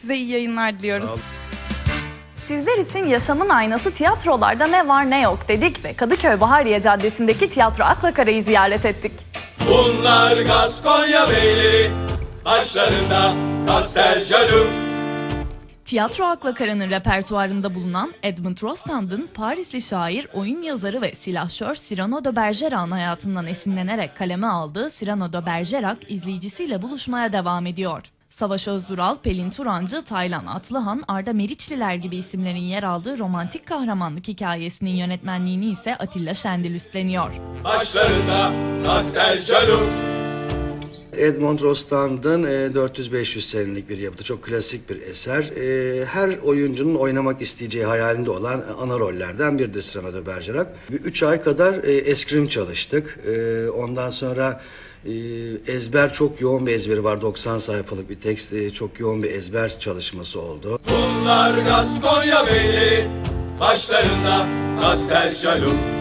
Size iyi yayınlar diliyoruz. Sağ olun. Sizler için yaşamın aynası tiyatrolarda ne var ne yok dedik ve Kadıköy Bahariye Caddesi'ndeki tiyatro Aklakara'yı ziyaret ettik. Bunlar Gaskonya beyleri, başlarında Kastel Jalou. Tiyatro Aklakara'nın repertuarında bulunan Edmund Rostand'ın Parisli şair, oyun yazarı ve silahşör Cyrano de Bergerac'ın hayatından esinlenerek kaleme aldığı Cyrano de Bergerac izleyicisiyle buluşmaya devam ediyor. Savaş Özdural, Pelin Turancı, Taylan Atlıhan, Arda Meriçliler gibi isimlerin yer aldığı romantik kahramanlık hikayesinin yönetmenliğini ise Atilla Şendil üstleniyor. Başlarında Kastel Jalou. Edmond Rostand'ın e, 400-500 senelik bir yapıtı. Çok klasik bir eser. E, Her oyuncunun oynamak isteyeceği hayalinde olan e, ana rollerden biridir Cyrano de Bergerac. 3 ay kadar e, eskrim çalıştık. E, Ondan sonra e, ezber çok yoğun bir ezberi var. 90 sayfalık bir tekst. e, Çok yoğun bir ezber çalışması oldu. Bunlar Gaskonya beyleri, başlarında Kastel Jalou.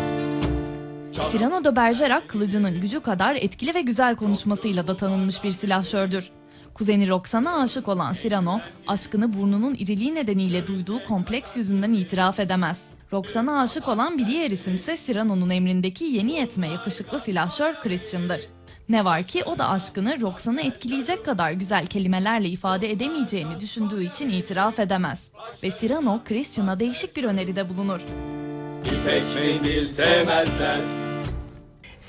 Cyrano de Bergerac kılıcının gücü kadar etkili ve güzel konuşmasıyla da tanınmış bir silahşördür. Kuzeni Roxan'a aşık olan Cyrano, aşkını burnunun iriliği nedeniyle duyduğu kompleks yüzünden itiraf edemez. Roxan'a aşık olan bir diğer isim ise Cyrano'nun emrindeki yeni yetme yakışıklı silahşör Christian'dır. Ne var ki o da aşkını Roxan'ı etkileyecek kadar güzel kelimelerle ifade edemeyeceğini düşündüğü için itiraf edemez. Ve Cyrano, Christian'a değişik bir öneride bulunur. İpek mendil sevmezler.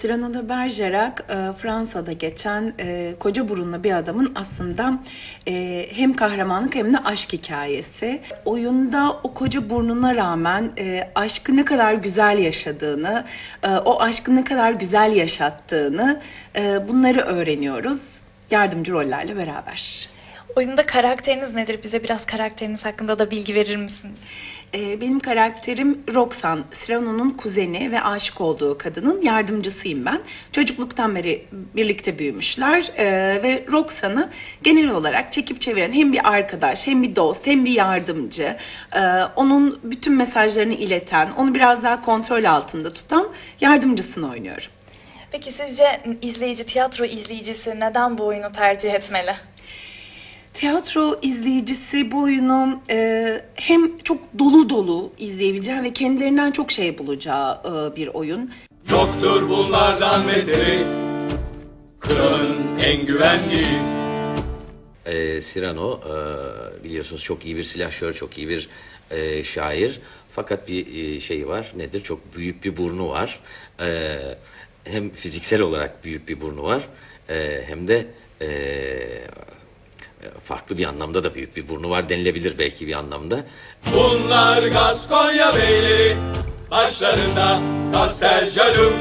Cyrano de Bergerac e, Fransa'da geçen e, koca burunlu bir adamın aslında e, hem kahramanlık hem de aşk hikayesi. Oyunda o koca burnuna rağmen aşkı ne kadar güzel yaşadığını, o aşkı ne kadar güzel yaşattığını bunları öğreniyoruz yardımcı rollerle beraber. Oyunda karakteriniz nedir? Bize biraz karakteriniz hakkında da bilgi verir misiniz? Ee, Benim karakterim Roxan, Cyrano'nun kuzeni ve aşık olduğu kadının yardımcısıyım ben. Çocukluktan beri birlikte büyümüşler ee, ve Roxan'ı genel olarak çekip çeviren hem bir arkadaş, hem bir dost, hem bir yardımcı, ee, onun bütün mesajlarını ileten, onu biraz daha kontrol altında tutan yardımcısını oynuyorum. Peki sizce izleyici, tiyatro izleyicisi neden bu oyunu tercih etmeli? Tiyatro izleyicisi bu oyunu e, hem çok dolu dolu izleyebileceği ve kendilerinden çok şey bulacağı e, bir oyun. Yoktur bunlardan beteri, kralın en güvendiği. e, Cyrano e, biliyorsunuz çok iyi bir silahşör, çok iyi bir e, şair. Fakat bir e, şeyi var. Nedir? Çok büyük bir burnu var. E, hem fiziksel olarak büyük bir burnu var. e, hem de e, farklı bir anlamda da büyük bir burnu var denilebilir belki bir anlamda. Bunlar Gaskonya beyleri, başlarında Kastel Jalou.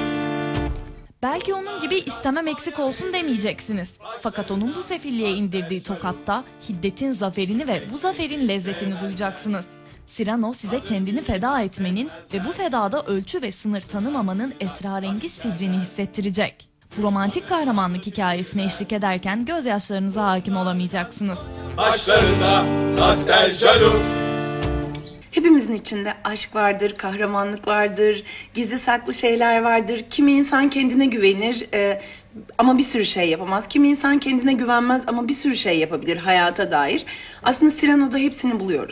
Belki onun gibi istemem eksik olsun demeyeceksiniz. Fakat onun bu sefilliğe indirdiği tokatta hiddetin zaferini ve bu zaferin lezzetini duyacaksınız. Cyrano size kendini feda etmenin ve bu fedada ölçü ve sınır tanımamanın esrarengiz sirrini hissettirecek. Romantik kahramanlık hikayesine eşlik ederken gözyaşlarınıza hakim olamayacaksınız. Başlarında Kastel Jalou. Hepimizin içinde aşk vardır, kahramanlık vardır, gizli saklı şeyler vardır. Kimi insan kendine güvenir e, ama bir sürü şey yapamaz. Kimi insan kendine güvenmez ama bir sürü şey yapabilir hayata dair. Aslında Cyrano'da hepsini buluyoruz.